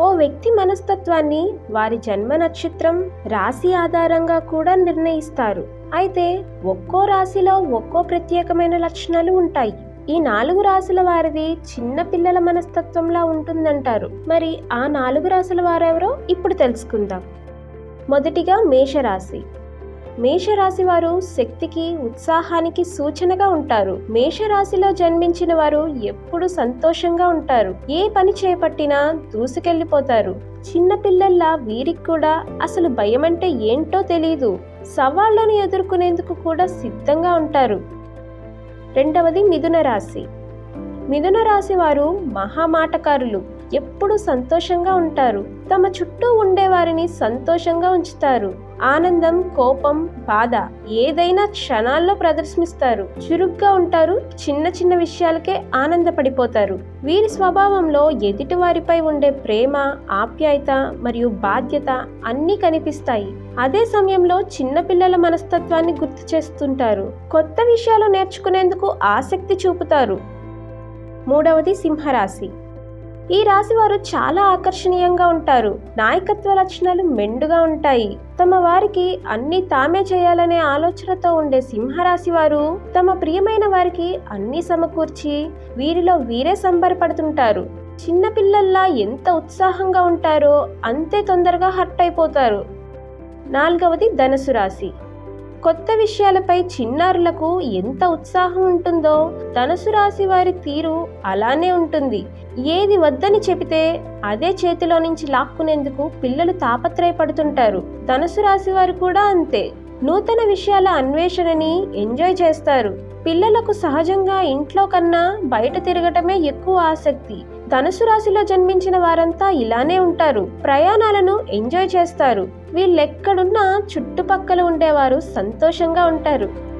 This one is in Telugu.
ఓ వ్యక్తి మనస్తత్వాన్ని వారి జన్మ నక్షత్రం రాశి ఆధారంగా కూడా నిర్ణయిస్తారు. అయితే ఒక్కో రాశిలో ఒక్కో ప్రత్యేకమైన లక్షణాలు ఉంటాయి. ఈ నాలుగు రాశుల వారిది చిన్న పిల్లల మనస్తత్వంలా ఉంటుందంటారు. మరి ఆ నాలుగు రాశుల వారెవరో ఇప్పుడు తెలుసుకుందాం. మొదటిగా మేషరాశి. మేషరాశి వారు శక్తికి ఉత్సాహానికి సూచనగా ఉంటారు. మేషరాశిలో జన్మించిన వారు ఎప్పుడు సంతోషంగా ఉంటారు. ఏ పని చేపట్టినా దూసుకెళ్ళిపోతారు చిన్నపిల్లల్లా వీరికి కూడా అసలు భయం అంటే ఏంటో తెలియదు సవాళ్ళను ఎదుర్కొనేందుకు కూడా సిద్ధంగా ఉంటారు. రెండవది మిథున రాశి. మిథున రాశి వారు మహామాటకారులు ఎప్పుడు సంతోషంగా ఉంటారు. తమ చుట్టూ ఉండేవారిని సంతోషంగా ఉంచుతారు. ఆనందం కోపం బాధ ఏదైనా క్షణాల్లో ప్రదర్శిస్తారు. చురుగ్గా ఉంటారు చిన్న చిన్న విషయాలకే ఆనందపడిపోతారు. వీరి స్వభావంలో ఎదుటి వారిపై ఉండే ప్రేమ ఆప్యాయత మరియు బాధ్యత అన్నీ కనిపిస్తాయి. అదే సమయంలో చిన్నపిల్లల మనస్తత్వాన్ని గుర్తు చేస్తుంటారు. కొత్త విషయాలు నేర్చుకునేందుకు ఆసక్తి చూపుతారు. మూడవది సింహరాశి. ఈ రాశి వారు చాలా ఆకర్షణీయంగా ఉంటారు. నాయకత్వ లక్షణాలు మెండుగా ఉంటాయి. తమ వారికి అన్ని తామే చేయాలనే ఆలోచనతో ఉండే సింహరాశి వారు తమ ప్రియమైన వారికి అన్ని సమకూర్చి వీరిలో వీరే సంబరపడుతుంటారు. చిన్నపిల్లల్లా ఎంత ఉత్సాహంగా ఉంటారో అంతే తొందరగా హర్ట్ అయిపోతారు. నాలుగవది ధనుసు రాశి. కొత్త విషయాలపై చిన్నారులకు ఎంత ఉత్సాహం ఉంటుందో ధనుసు రాశి వారి తీరు అలానే ఉంటుంది. ఏది వద్దని చెబితే అదే చేతిలో నుంచి లాక్కునేందుకు పిల్లలు తాపత్రయపడుతుంటారు. ధనుసు రాశి వారు కూడా అంతే. నూతన విషయాల అన్వేషణని ఎంజాయ్ చేస్తారు. పిల్లలకు సహజంగా ఇంట్లో కన్నా బయట తిరగటమే ఎక్కువ ఆసక్తి. ధనుసు రాశిలో జన్మించిన వారంతా ఇలానే ఉంటారు. ప్రయాణాలను ఎంజాయ్ చేస్తారు. వీళ్ళెక్కడున్నా చుట్టుపక్కల ఉండేవారు సంతోషంగా ఉంటారు.